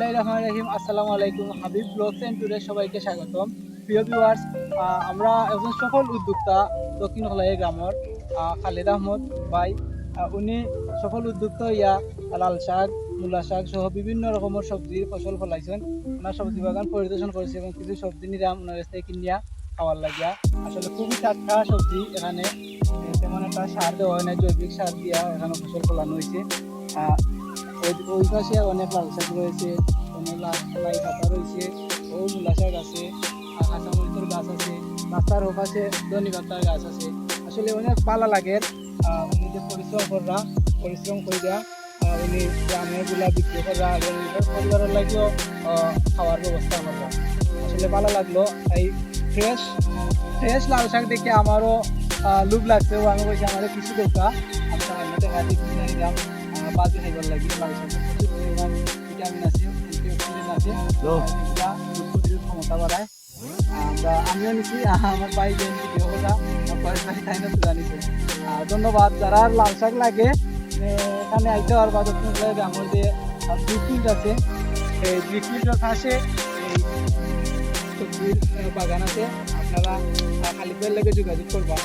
রহমান রহিম, আসসালামু আলাইকুম, Habib blogs and today সবাইকে স্বাগতম। প্রিয় ভিউয়ার্স আমরা একজন সফল উদ্যোক্তা দক্ষিণ হলাই গ্রামের খালিদ আহমদ ভাই। উনি সফল উদ্যোক্তা ইয়া লাল শাক, মূলা শাক সহ বিভিন্ন রকমের সবজির ফসল ফলাইছেন। ওনার সবজি বাগান পরিদর্শন করেছে এবং কিছু সবজি নিলাম ওনার কাছ থেকে কিনিয়া খাওয়ার লাগিয়া। আসলে খুবই টাটকা সবজি এখানে। তেমন একটা সার দেওয়া হয় না জৈবিক সার দিয়া এখানে ফসল ফলানো হয়েছে। ওই পাশে অনেক লাল শাক রয়েছে, অনেক লাই পাতা রয়েছে ও মূলা শাক আছে কাঁচামরিচের গাছ আছে, রাস্তার ওপাশে ধনি গাছ আছে। আসলে অনেক ভালো লাগে উনি যে পরিশ্রম করা পরিশ্রম করে দেওয়া উনি গ্রামেরগুলা বিক্রি করা এবং পরিবারের লাগেও খাওয়ার ব্যবস্থা করা আসলে ভালো লাগল এই ফ্রেশ ফ্রেশ লাল শাক দেখে আমারও লোভ লাগছে। ও আমি বলছি, আমারও কিছু দরকার, আমি সামান্য টাকা দিয়ে কিনে নিলাম। বাজে খাইবার লাগে ভিটামিন আছে অ্যান্টিঅক্সিডেন্ট আছে রোগ প্রতিরোধ ক্ষমতা বাড়ায়। আমরা আমার ভাই যে ভিডিও আমার ভাই ভাই তাই না তুলে ধন্যবাদ যারা লাল শাক লাগে এখানে আইতে পারবা দক্ষিণ জেলায় আমার যে আছে এই পাশে সবজির বাগান আছে আপনারা খালি পেয়ে লেগে যোগাযোগ করবা।